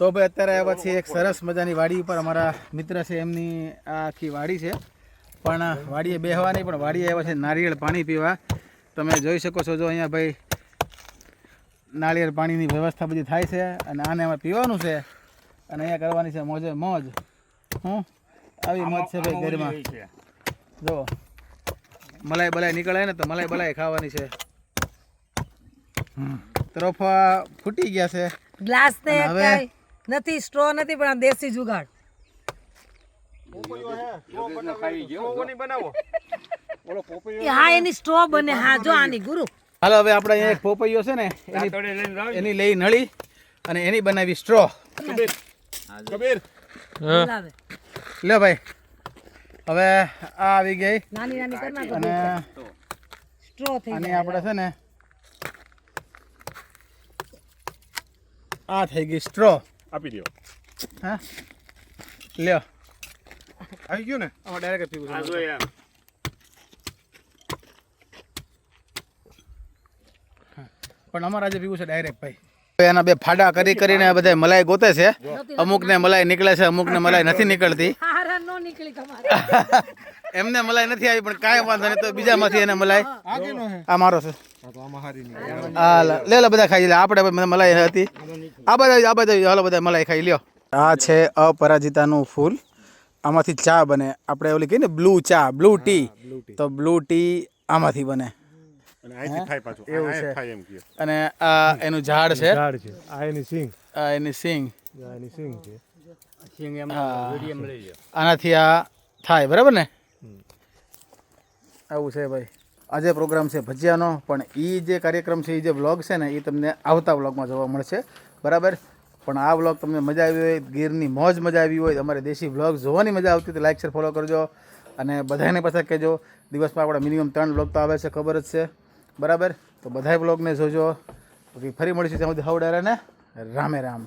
તો ભાઈ અત્યારે આવ્યા છીએ એક સરસ મજાની વાડી ઉપર અમારા મિત્ર છે એમની આ આખી વાડી છે. પણ વાડીએ બેહવા નહીં પણ વાડીએ આવ્યા છે નારિયેળ પાણી પીવા. તમે જોઈ શકો છો જો અહીંયા ભાઈ નાળિયેર પાણીની વ્યવસ્થા બધી થાય છે અને આને એમાં પીવાનું છે અને અહીંયા કરવાની છે મોજે મોજ. હું આવી મોજ છે ભાઈ ઘરમાં. જો મલાઈ બલાઈ નીકળે ને તો મલાઈ બલાઈ ખાવાની છે. હમ. તરફા ફૂટી ગયા છે. ગ્લાસ હવે? નથી સ્ટ્રો નથી પણ આ દેશી જુગાડ. હા એની સ્ટ્રો બને. હા જો આની ગુરુ. હાલો હવે આપણે અહીંયા એક પોપૈયો છે ને એની એની લઈ નળી અને એની બનાવી સ્ટ્રો કબીર. લે ભાઈ હવે આ આવી ગઈ. નાની નાની કરી અને સ્ટ્રો થઈ અને આપણે છે ને આ થઈ ગઈ સ્ટ્રો આપી દો હા? લ્યો. આવી ગયું ને? આમાં ડાયરેક્ટ પીવું યાર પણ અમારા આજે પીવું છે ડાયરેક્ટ ભાઈ. એના બે ફાડા કરી કરીને બધા મલાઈ ગોતે છે. અમુક ને મલાઈ નીકળે છે અમુક ને મલાઈ નથી નીકળતી. હારા નો નીકળી તમારે. એમને મલાઈ નથી આવી પણ કાંઈ વાંધો નહીં તો બીજામાંથી એને મલાઈ. આ મારો છે. લે લે બધા ખાઈ લે આપણે પણ મલાઈ હતી આ બધા આ બધા હાલો બધા મલાઈ ખાઈ લ્યો આ છે અપરાજિતાનું ફૂલ આમાંથી ચા બને આપણે ઓલી કહીએ બ્લુ ચા બ્લુ ટી તો બ્લુ ટી આમાંથી બને એવું છે. અને આ એનું ઝાડ છે આનાથી આ થાય બરાબર ને આવું છે ભાઈ આજે પ્રોગ્રામ છે ભજીયાનો, પણ એ જે કાર્યક્રમ છે એ જે વ્લોગ છે ને એ તમને આવતા વ્લોગમાં જોવા મળશે. બરાબર? પણ આ વ્લોગ તમને મજા આવી હોય, ગીરની મોજ મજા આવી હોય તમારે દેશી વ્લોગ જોવાની મજા આવતી તો લાઇક શેર ફોલો કરજો. અને બધાને પાછા કહેજો, દિવસમાં આપણા મિનિમમ ત્રણ વ્લોગ તો આવે છે, ખબર જ છે. બરાબર? તો બધાય વ્લોગને જોજો. પછી ફરી મળીશું ત્યાં સુધી હવડારે ને રામે રામ.